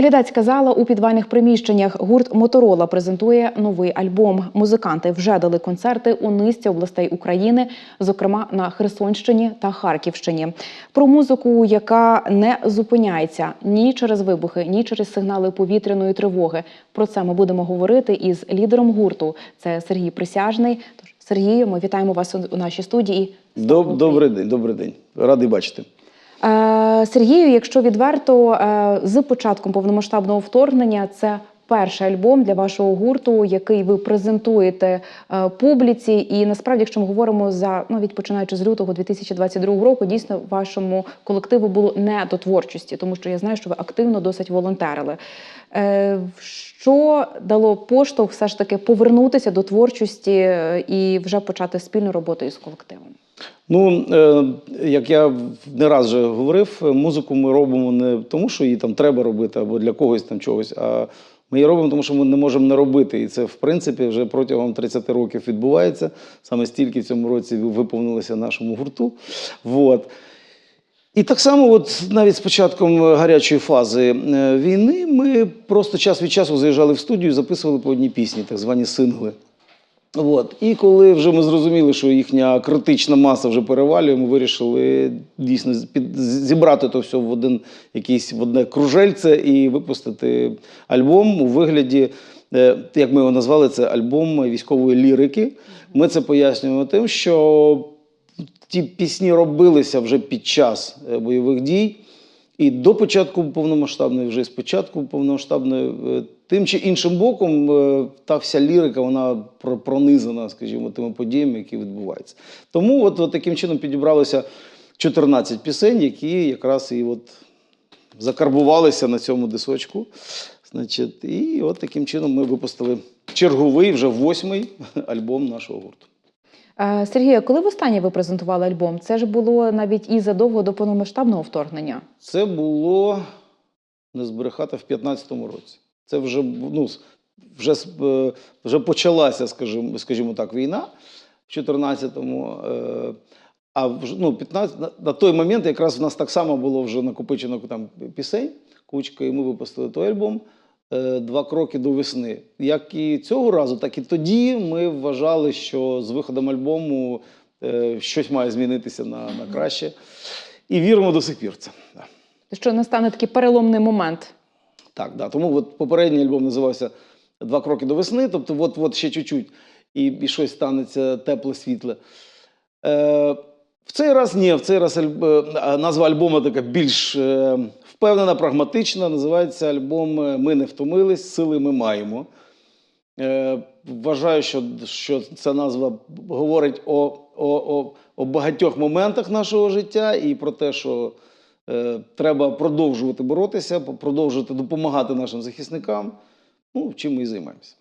Глядацька зала у підвальних приміщеннях. Гурт Моторола презентує новий альбом. Музиканти вже дали концерти у низці областей України, зокрема на Херсонщині та Харківщині. Про музику, яка не зупиняється ні через вибухи, ні через сигнали повітряної тривоги. Про це ми будемо говорити із лідером гурту. Це Сергій Присяжний. Тож Сергію, ми вітаємо вас у нашій студії. Доб, добрий день, добрий день. Радий бачити. Е, Сергію, якщо відверто, е, з початком повномасштабного вторгнення це перший альбом для вашого гурту, який ви презентуєте е, публіці. І насправді, якщо ми говоримо за навіть починаючи з лютого 2022 року, дійсно вашому колективу було не до творчості, тому що я знаю, що ви активно досить волонтерили. Що дало поштовх все ж таки повернутися до творчості і вже почати спільну роботу із колективом? Ну, е, як я не раз вже говорив, музику ми робимо не тому, що її там треба робити або для когось там чогось, а ми її робимо, тому що ми не можемо не робити. І це, в принципі, вже протягом 30 років відбувається. Саме стільки в цьому році виповнилося нашому гурту. Вот. І так само, от навіть з початком гарячої фази е, війни, ми просто час від часу заїжджали в студію і записували по одній пісні, так звані сингли. От. І коли вже ми зрозуміли, що їхня критична маса вже перевалює, ми вирішили дійсно зібрати то все в один якийсь в одне кружельце і випустити альбом у вигляді, е, як ми його назвали, це альбом військової лірики. Ми це пояснюємо тим, що ті пісні робилися вже під час е, бойових дій. І до початку повномасштабної, вже з початку повномасштабної, е, тим чи іншим боком, е, та вся лірика, вона пронизана, скажімо, тими подіями, які відбуваються. Тому от, от таким чином підібралося 14 пісень, які якраз і от закарбувалися на цьому дисочку. Значить, і от таким чином ми випустили черговий, вже восьмий альбом нашого гурту. Е, Сергію, коли востаннє ви презентували альбом? Це ж було навіть і задовго до повномасштабного вторгнення. Це було не збрехати в 15-му році. Це вже ну, вже, е, вже почалася, скажімо, скажімо так, війна в 14-му. е, А вже, ну, 15, на, той момент якраз в нас так само було вже накопичено там пісень, кучка, і ми випустили той альбом е, два кроки до весни. Як і цього разу, так і тоді ми вважали, що з виходом альбому е, щось має змінитися на, на краще. І віримо до сих пір це. Що настане такий переломний момент? Так, да. Тому от попередній альбом називався Два кроки до весни, тобто, от, от ще чуть-чуть, і, і щось станеться тепле, світле. Е, в цей раз ні, в цей раз альб... е, назва альбому така більш е, впевнена, прагматична. Називається альбом Ми не втомились, сили ми маємо. Е, вважаю, що, що ця назва говорить о, о, о, о багатьох моментах нашого життя і про те, що треба продовжувати боротися, продовжувати допомагати нашим захисникам. Ну, чим ми і займаємося.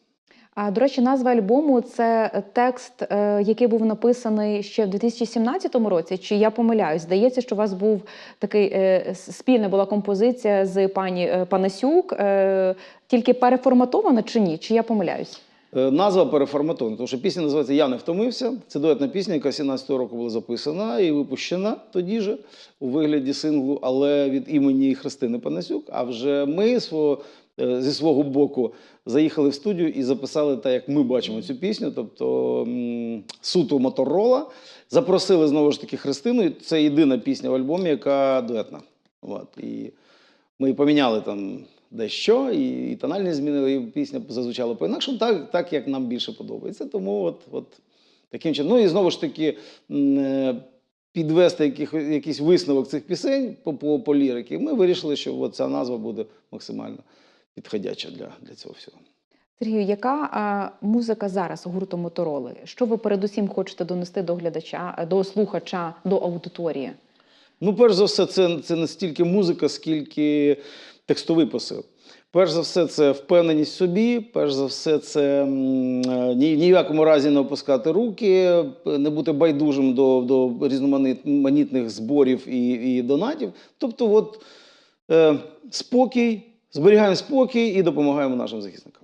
А до речі, назва альбому це текст, е, який був написаний ще в 2017 році. Чи я помиляюсь? Здається, що у вас був такий е, спільна була композиція з пані е, Панасюк, е, тільки переформатована чи ні? Чи я помиляюсь? Е, Назва переформатована, тому що пісня називається Я не втомився. Це дуетна пісня, яка 17-го року була записана і випущена тоді же у вигляді синглу, але від імені Христини Панасюк. А вже ми свого, е, зі свого боку заїхали в студію і записали так, як ми бачимо цю пісню, тобто суто моторола. Запросили знову ж таки Христину. Це єдина пісня в альбомі, яка дуетна. От. І ми поміняли там дещо, і, і тональність змінили, і пісня зазвучала по-інакшому, так, так як нам більше подобається. Тому от, от таким чином. Ну і знову ж таки е, підвести яких, якийсь висновок цих пісень по, по, по лірики. Ми вирішили, що от ця назва буде максимально підходяча для, для цього всього. Сергію, яка а, музика зараз гурту Мотороли? Що ви передусім хочете донести до глядача, до слухача, до аудиторії? Ну, перш за все, це, це не стільки музика, скільки текстовий посил. Перш за все, це впевненість в собі. Перш за все, це е, ні, ні в якому разі не опускати руки, не бути байдужим до, до різноманітних зборів і, і донатів. Тобто, от, е, спокій, зберігаємо спокій і допомагаємо нашим захисникам.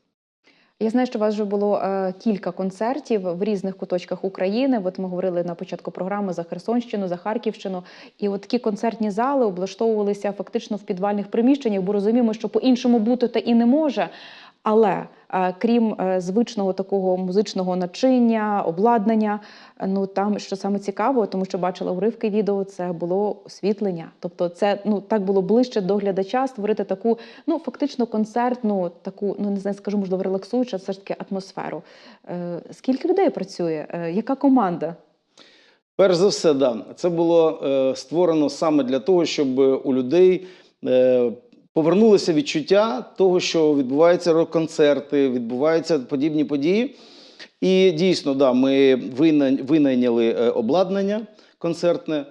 Я знаю, що у вас вже було е, кілька концертів в різних куточках України. От ми говорили на початку програми за Херсонщину, за Харківщину. І от такі концертні зали облаштовувалися фактично в підвальних приміщеннях, бо розуміємо, що по-іншому бути та і не може. Але крім е, звичного такого музичного начиння, обладнання, ну там що саме цікаво, тому що бачила уривки відео, це було освітлення. Тобто, це ну так було ближче до глядача створити таку, ну фактично концертну, таку, ну не знаю, скажу, можливо, релаксуючу, все ж таки атмосферу. Е, скільки людей працює? Е, яка команда? Перш за все, да. Це було е, створено саме для того, щоб у людей повернулося відчуття того, що відбуваються рок-концерти, відбуваються подібні події. І дійсно, да, ми вина- винайняли е, обладнання концертне.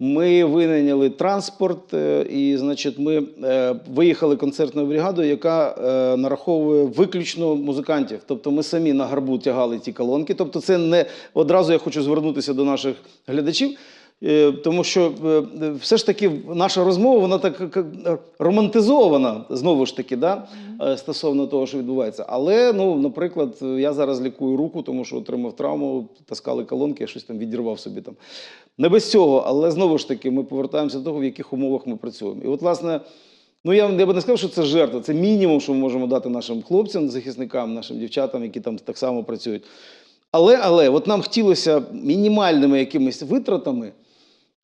Ми винайняли транспорт, е, і, значить, ми е, виїхали концертною бригадою, яка нараховує виключно музикантів. Тобто ми самі на гарбу тягали ті колонки. Тобто, це не одразу я хочу звернутися до наших глядачів. Е, Тому що е, все ж таки наша розмова вона так е, романтизована знову ж таки, да, стосовно того, що відбувається. Але, ну, наприклад, я зараз лікую руку, тому що отримав травму, таскали колонки, я щось там відірвав собі там. Не без цього, але знову ж таки, ми повертаємося до того, в яких умовах ми працюємо. І от, власне, ну я, я би не сказав, що це жертва, це мінімум, що ми можемо дати нашим хлопцям, захисникам, нашим дівчатам, які там так само працюють. Але, але, от нам хотілося мінімальними якимись витратами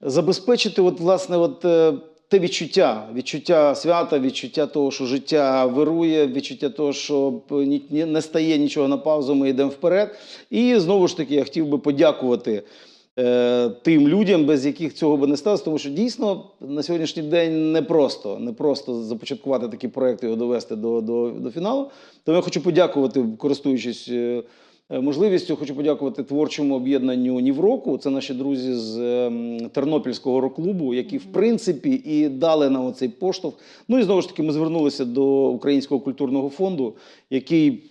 забезпечити, от, власне, от, е, те відчуття, відчуття свята, відчуття того, що життя вирує, відчуття того, що ні- ні- не стає нічого на паузу, ми йдемо вперед. І знову ж таки, я хотів би подякувати е, тим людям, без яких цього би не сталося, тому що дійсно на сьогоднішній день непросто, непросто започаткувати такий проект і його довести до, до, до фіналу. Тому я хочу подякувати, користуючись. Е, Можливістю хочу подякувати творчому об'єднанню Нівроку. Це наші друзі з ем, Тернопільського рок-клубу, які в принципі і дали нам оцей поштовх. Ну і знову ж таки, ми звернулися до Українського культурного фонду, який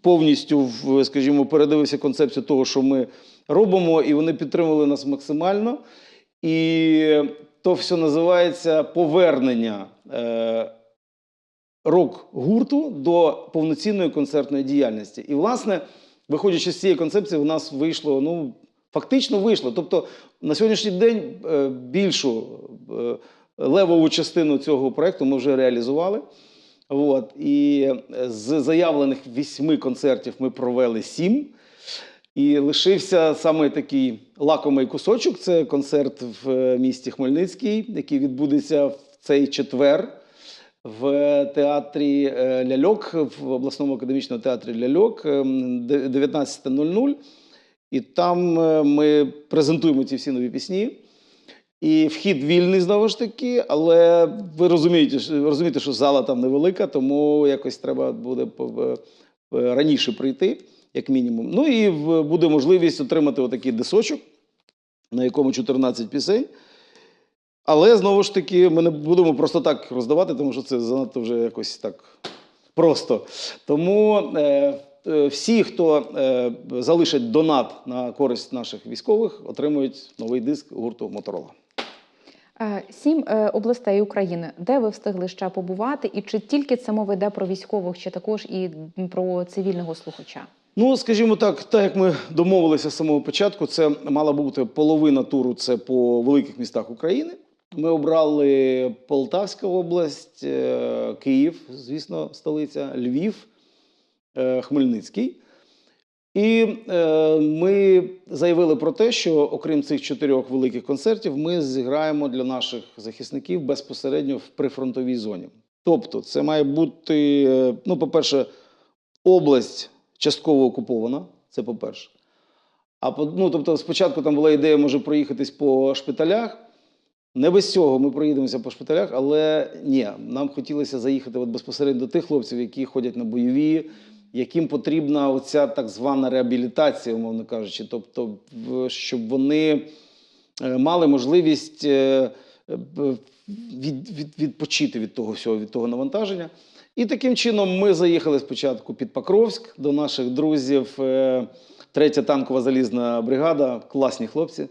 повністю, скажімо, передивився концепцію того, що ми робимо, і вони підтримували нас максимально. І то все називається повернення. Е, рок-гурту до повноцінної концертної діяльності. І, власне, виходячи з цієї концепції, в нас вийшло, ну, фактично вийшло. Тобто, на сьогоднішній день е, більшу е, левову частину цього проєкту ми вже реалізували. От. І е, з заявлених вісьми концертів ми провели сім. І лишився саме такий лакомий кусочок. Це концерт в місті Хмельницький, який відбудеться в цей четвер в театрі е, Ляльок, в обласному академічному театрі Ляльок ем, 19.00. І там е, ми презентуємо ці всі нові пісні. І вхід вільний знову ж таки, але ви розумієте, розумієте, що зала там невелика, тому якось треба буде раніше прийти, як мінімум. Ну і буде можливість отримати отакий дисочок, на якому 14 пісень. Але знову ж таки, ми не будемо просто так роздавати, тому що це занадто вже якось так просто. Тому е, е, всі, хто е, залишать донат на користь наших військових, отримують новий диск гурту Моторола. Е, Сім е, областей України, де ви встигли ще побувати, і чи тільки це мова йде про військових, чи також і про цивільного слухача? Ну, скажімо так, так як ми домовилися з самого початку, це мала бути половина туру це по великих містах України. Ми обрали Полтавська область, е, Київ, звісно, столиця, Львів, е, Хмельницький. І е, ми заявили про те, що окрім цих чотирьох великих концертів, ми зіграємо для наших захисників безпосередньо в прифронтовій зоні. Тобто, це має бути, ну, по-перше, область частково окупована, це по-перше. А ну, тобто, спочатку там була ідея, може, проїхатись по шпиталях. Не без цього ми проїдемося по шпиталях, але ні, нам хотілося заїхати от безпосередньо до тих хлопців, які ходять на бойові, яким потрібна оця так звана реабілітація, умовно кажучи. Тобто, щоб вони е, мали можливість е, е, від, від, відпочити від того всього, від того навантаження. І таким чином ми заїхали спочатку під Покровськ до наших друзів. Третя танкова залізна бригада, класні хлопці.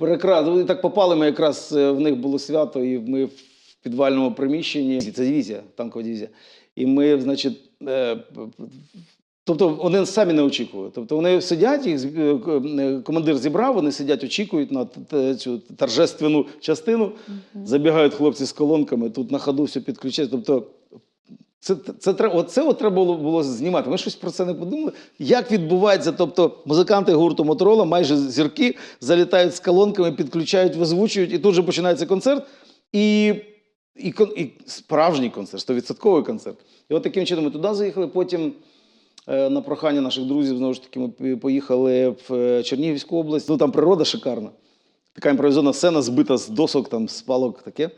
Прекрасно. Вони так попали, ми якраз е, в них було свято, і ми в підвальному приміщенні. Це дивізія, танкова дивізія. І ми, значить, е, тобто вони самі не очікували. Тобто вони сидять, їх е, командир зібрав, вони сидять, очікують на цю торжественну частину. Забігають хлопці з колонками, тут на ходу все підключають. Тобто це, це, це, оце от треба було, було знімати. Ми щось про це не подумали. Як відбувається? Тобто музиканти гурту Моторола, майже зірки, залітають з колонками, підключають, визвучують, і тут же починається концерт. І, і, і справжній концерт, стовідсотковий концерт. І от таким чином ми туди заїхали. Потім е, на прохання наших друзів, знову ж таки, ми поїхали в е, Чернігівську область. Ну там природа шикарна. Така імпровізована сцена, збита з досок, там, з палок таке.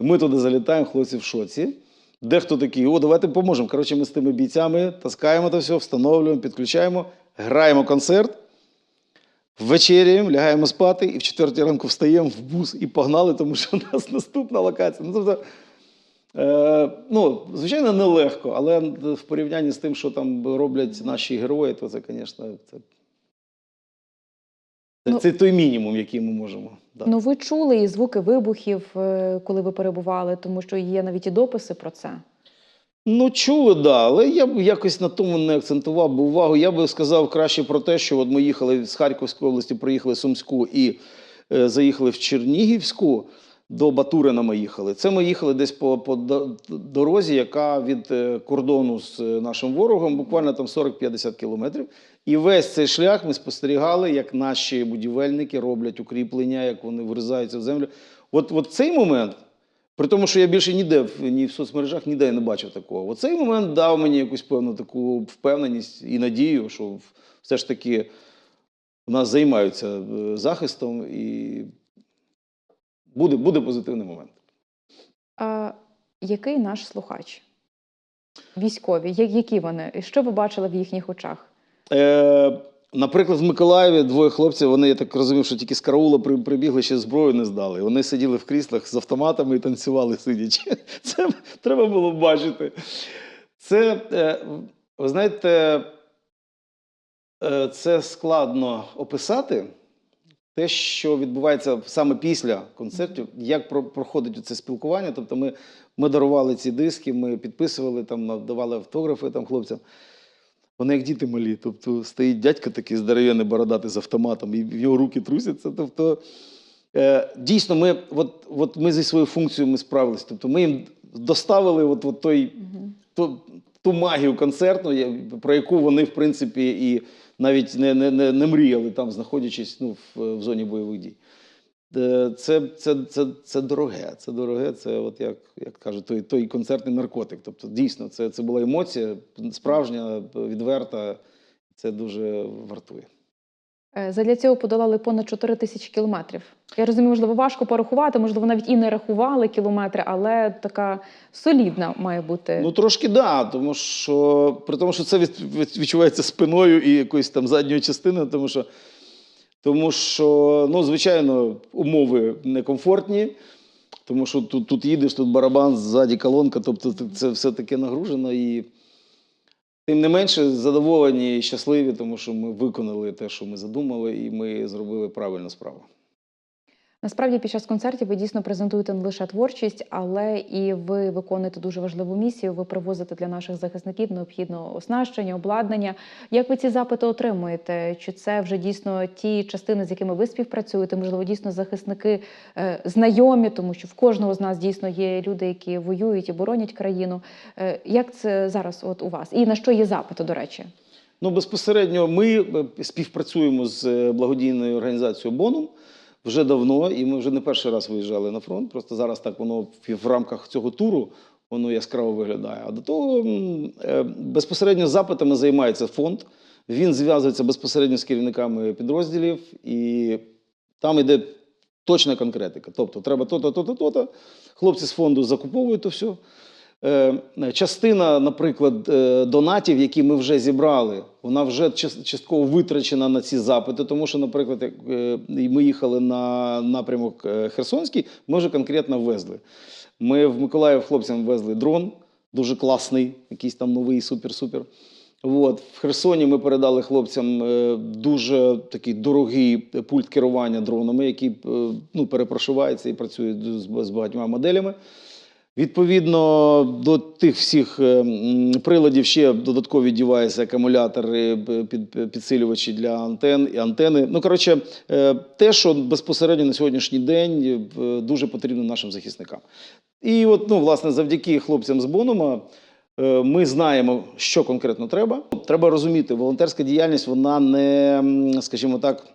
І ми туди залітаємо, хлопці в шоці. Дехто такий, о, давайте поможемо. Коротше, ми з тими бійцями таскаємо це все, встановлюємо, підключаємо, граємо концерт, вечеряємо, лягаємо спати, і в четвертій ранку встаємо в бус і погнали, тому що у нас наступна локація. Ну, тобто, е, ну, звичайно, нелегко, але в порівнянні з тим, що там роблять наші герої, то це, звісно, це, Ну- це той мінімум, який ми можемо. дати. Ну, ви чули і звуки вибухів, е, коли ви перебували, тому що є навіть і дописи про це. Ну, чули, да, але я б якось на тому не акцентував би увагу. Я би сказав краще про те, що от ми їхали з Харківської області, приїхали в Сумську і е, заїхали в Чернігівську. До Батурина ми їхали. Це ми їхали десь по, по дорозі, яка від е, кордону з е, нашим ворогом буквально там 40-50 кілометрів. І весь цей шлях ми спостерігали, як наші будівельники роблять укріплення, як вони врізаються в землю. От, от цей момент при тому, що я більше ніде в- ні в соцмережах, ніде не бачив такого. Оцей момент дав мені якусь певну таку впевненість і надію, що все ж таки у нас займаються е, захистом і буде, буде позитивний момент. А який наш слухач? Військові, Я- які вони? І Що ви бачили в їхніх очах? Е, наприклад, в Миколаєві двоє хлопців, вони, я так розумів, що тільки з караула прибігли, ще зброю не здали. Вони сиділи в кріслах з автоматами і танцювали сидячи. Це треба було бачити. Це, е, ви знаєте, е, це складно описати. Те, що відбувається саме після концертів, як проходить це спілкування. Тобто ми, ми дарували ці диски, ми підписували, там, давали автографи там, хлопцям. Вони як діти малі. Тобто стоїть дядько такий здоров'яний бородатий з автоматом, і в його руки трусяться. Тобто, е, дійсно, ми, от, от ми зі своєю функцією ми справилися. Тобто ми їм доставили от, от той, ту, ту магію концертну, про яку вони, в принципі, і навіть не, не, не, не мріяли там, знаходячись ну, в, в зоні бойових дій. Е, Це, це, це, це дороге. Це дороге, це, от як, як кажуть, той, той концертний наркотик. Тобто, дійсно, це, це була емоція справжня, відверта. Це дуже вартує. Е, Задля цього подолали понад 4 тисячі кілометрів. Я розумію, можливо, важко порахувати, можливо, навіть і не рахували кілометри, але така солідна має бути. Ну трошки да, тому що при тому, що це від, від- відчувається спиною і якоюсь там задньою частиною, тому що, тому що ну, звичайно, умови некомфортні, тому що тут, тут їдеш, тут барабан, ззаді колонка, тобто це все таке нагружено. І тим не менше задоволені і щасливі, тому що ми виконали те, що ми задумали, і ми зробили правильну справу. Насправді, під час концертів ви дійсно презентуєте не лише творчість, але і ви виконуєте дуже важливу місію. Ви привозите для наших захисників необхідне оснащення, обладнання. Як ви ці запити отримуєте? Чи це вже дійсно ті частини, з якими ви співпрацюєте? Можливо, дійсно захисники е, знайомі, тому що в кожного з нас дійсно є люди, які воюють і боронять країну. Е, як це зараз от у вас? І на що є запити, до речі? Ну, безпосередньо ми е, співпрацюємо з благодійною організацією Бонум вже давно, і ми вже не перший раз виїжджали на фронт. Просто зараз так воно в- рамках цього туру воно яскраво виглядає. А до того е, безпосередньо запитами займається фонд. Він зв'язується безпосередньо з керівниками підрозділів, і там йде точна конкретика. Тобто, треба то-то, то-то, то-то. Хлопці з фонду закуповують то все. Е, Частина, наприклад, е, донатів, які ми вже зібрали, вона вже частково витрачена на ці запити. Тому що, наприклад, як е, ми їхали на напрямок Херсонський, ми вже конкретно везли. Ми в Миколаїв хлопцям везли дрон, дуже класний, якийсь там новий, супер-супер. От. В Херсоні ми передали хлопцям дуже такий дорогий пульт керування дронами, який ну, перепрошувається і працює з багатьма моделями. Відповідно до тих всіх е, приладів ще додаткові дівайси, акумулятори, підсилювачі для антен і антени. Ну коротше, е, те, що безпосередньо на сьогоднішній день е, дуже потрібно нашим захисникам. І от, ну, власне, завдяки хлопцям з Бонома. е, Ми знаємо, що конкретно треба. Треба розуміти, волонтерська діяльність вона не, скажімо так,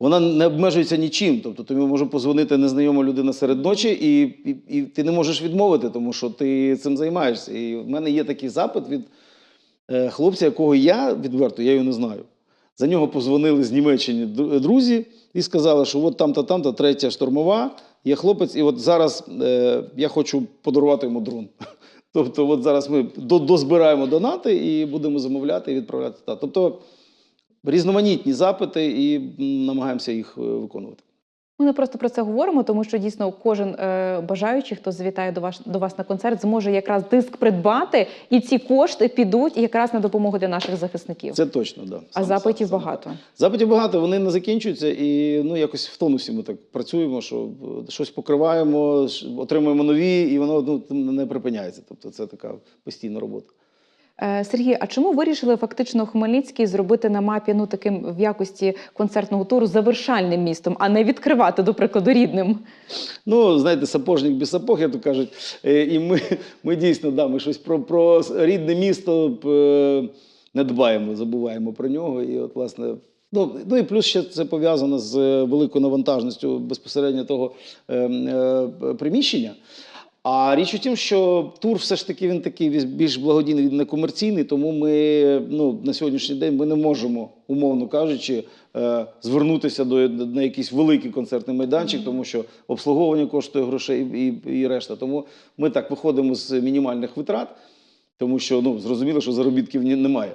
вона не обмежується нічим. Тобто тобі може позвонити незнайома людина серед ночі, і, і, і ти не можеш відмовити, тому що ти цим займаєшся. І в мене є такий запит від е, хлопця, якого я відверто, я його не знаю. За нього позвонили з Німеччини друзі і сказали, що от там-то, там-то, третя штурмова, є хлопець, і от зараз е, я хочу подарувати йому дрон. Тобто, от зараз ми до- дозбираємо донати і будемо замовляти і відправляти. Тобто різноманітні запити і намагаємося їх е, виконувати. Ми не просто про це говоримо, тому що дійсно кожен е, бажаючий, хто завітає до вас до вас на концерт, зможе якраз диск придбати, і ці кошти підуть якраз на допомогу для наших захисників. Це точно, да. а Саме- запитів саме багато. Запитів багато, вони не закінчуються, і ну якось в тонусі ми так працюємо, що е, щось покриваємо, отримуємо нові, і воно ну, не припиняється. Тобто це така постійна робота. Е, Сергій, а чому вирішили фактично Хмельницький зробити на мапі ну таким в якості концертного туру завершальним містом, а не відкривати, до прикладу, рідним? Ну, знаєте, сапожник без сапог, як то кажуть. Е, І ми, ми дійсно да, ми щось про, про рідне місто е, не дбаємо, забуваємо про нього. І от, власне, ну, ну і плюс ще це пов'язано з великою навантажністю безпосередньо того е, е, приміщення. А річ у тім, що тур все ж таки він такий більш благодійний, він не комерційний, тому ми ну, на сьогоднішній день ми не можемо, умовно кажучи, е, звернутися до на якийсь великий концертний майданчик, тому що обслуговування коштує грошей і, і, і решта. Тому ми так виходимо з мінімальних витрат, тому що ну, зрозуміло, що заробітків немає.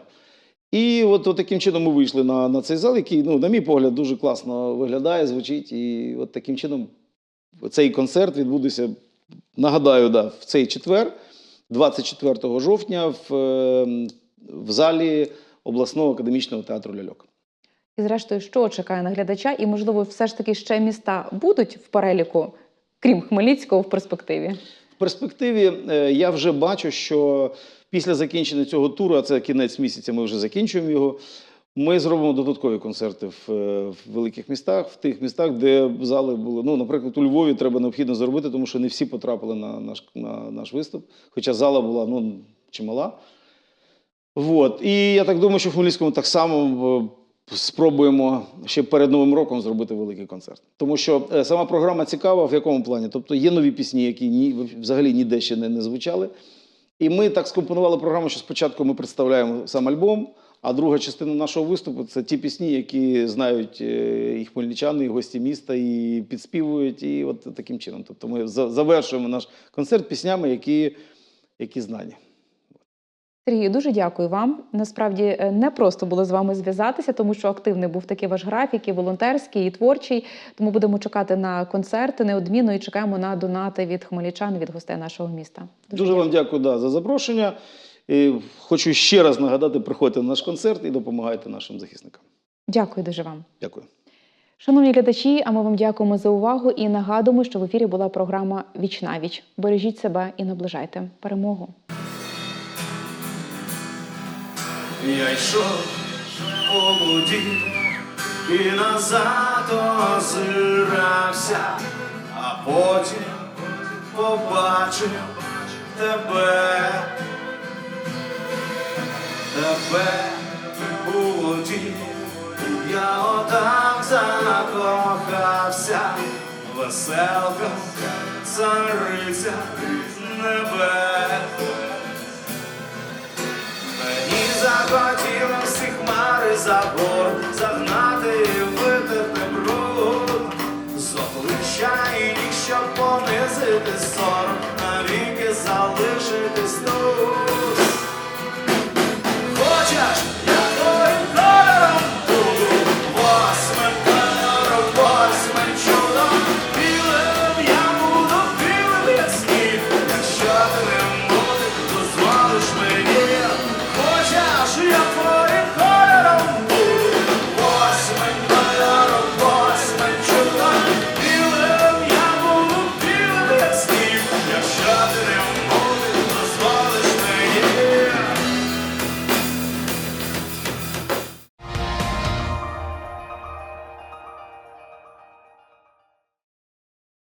І от, от таким чином ми вийшли на, на цей зал, який, ну, на мій погляд, дуже класно виглядає, звучить. І от таким чином цей концерт відбудеться, нагадаю, да, в цей четвер, 24 жовтня, в, е, в залі обласного академічного театру ляльок. І зрештою, що чекає на глядача, і можливо, все ж таки ще міста будуть в переліку, крім Хмельницького, в перспективі. В перспективі е, я вже бачу, що після закінчення цього туру, а це кінець місяця, ми вже закінчуємо його. Ми зробимо додаткові концерти в, е, в великих містах, в тих містах, де зали були. Ну, наприклад, у Львові треба необхідно зробити, тому що не всі потрапили на наш, на наш виступ, хоча зала була ну, чимала. Вот. І я так думаю, що в Хмельницькому так само е, спробуємо ще перед Новим роком зробити великий концерт. Тому що е, сама програма цікава в якому плані? Тобто є нові пісні, які ні, взагалі ніде ще не, не звучали. І ми так скомпонували програму, що спочатку ми представляємо сам альбом, а друга частина нашого виступу це ті пісні, які знають е, і хмельничани, і гості міста, і підспівують, і от таким чином. Тобто ми завершуємо наш концерт піснями, які, які знані. Сергію, дуже дякую вам. Насправді е, не просто було з вами зв'язатися, тому що активний був такий ваш графік, і волонтерський, і творчий. Тому будемо чекати на концерти неодмінно і чекаємо на донати від хмельничан, від гостей нашого міста. Дуже вам дякую да, за запрошення. І хочу ще раз нагадати: приходьте на наш концерт і допомагайте нашим захисникам. Дякую дуже вам. Дякую. Шановні глядачі, а ми вам дякуємо за увагу і нагадуємо, що в ефірі була програма Віч на віч. Бережіть себе і наближайте перемогу. Я йшов по воді і назад озирався, а потім побачив тебе, тебе у воді, я отак закохався, веселка, цариця небес. Мені захотіло всі хмари за борт загнати